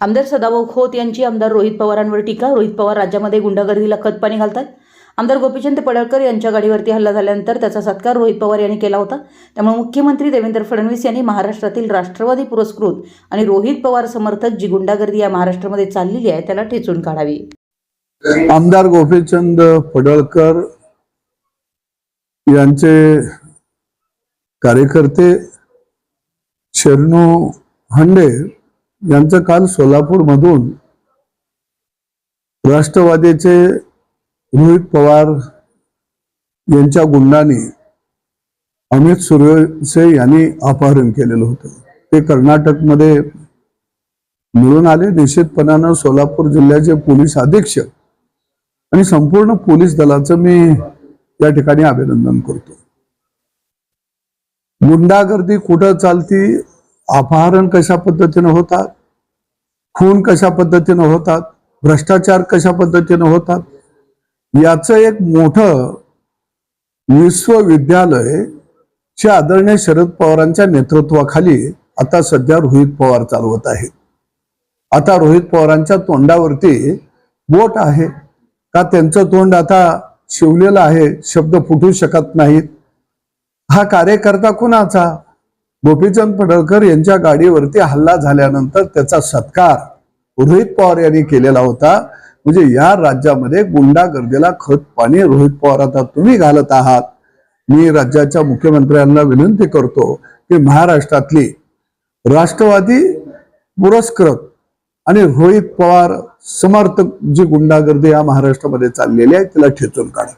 आमदार सदाभाऊ खोत यांची आमदार रोहित पवारांवर टीका. रोहित पवार राज्यामध्ये गुंडागर्दीला खतपाणी घालतात. आमदार गोपीचंद पडळकर यांच्या गाडीवरती हल्ला झाल्यानंतर त्याचा सत्कार रोहित पवार यांनी केला होता. त्यामुळे मुख्यमंत्री देवेंद्र फडणवीस यांनी महाराष्ट्रातील राष्ट्रवादी पुरस्कृत आणि रोहित पवार समर्थक जी गुंडागर्दी या महाराष्ट्रामध्ये चाललेली आहे त्याला ठेचून काढावी. आमदार गोपीचंद पडळकर यांचे कार्यकर्ते शरणू हंडे यांचं काल सोलापूरमधून राष्ट्रवादीचे रोहित पवार यांच्या गुंडाने अमित सुरसे यांनी अपहरण केलेलं होतं. ते कर्नाटकमध्ये मिळून आले. निश्चितपणानं सोलापूर जिल्ह्याचे पोलीस अधीक्षक आणि संपूर्ण पोलीस दलाचं मी या ठिकाणी अभिनंदन करतो. गुंडागर्दी कुठं चालती? अपहरण कशा पद्धतीनं होतात? खून कशा पद्धतीनं होतात? भ्रष्टाचार कशा पद्धतीनं होतात? याचं एक मोठं विश्वविद्यालय चे आदरणीय शरद पवारांच्या नेतृत्वाखाली आता सध्या रोहित पवार चालवत आहे आता रोहित पवारांच्या तोंडावरती बोट आहे. का त्यांचं तोंड आता शिवलेलं आहे? शब्द फुटू शकत नाहीत. हा कार्यकर्ता कुणाचा? गोपीचंद पडळकर यांच्या गाडीवरती हल्ला झाल्यानंतर त्याचा सत्कार रोहित पवार यांनी केलेला होता. म्हणजे या राज्यामध्ये गुंडागर्दीला खत पाणी रोहित पवार आता तुम्ही घालत आहात. मी राज्याच्या मुख्यमंत्र्यांना विनंती करतो की महाराष्ट्रातली राष्ट्रवादी पुरस्कृत आणि रोहित पवार समर्थक जी गुंडागर्दी या महाराष्ट्रामध्ये चाललेली आहे तिला ठेचून काढा.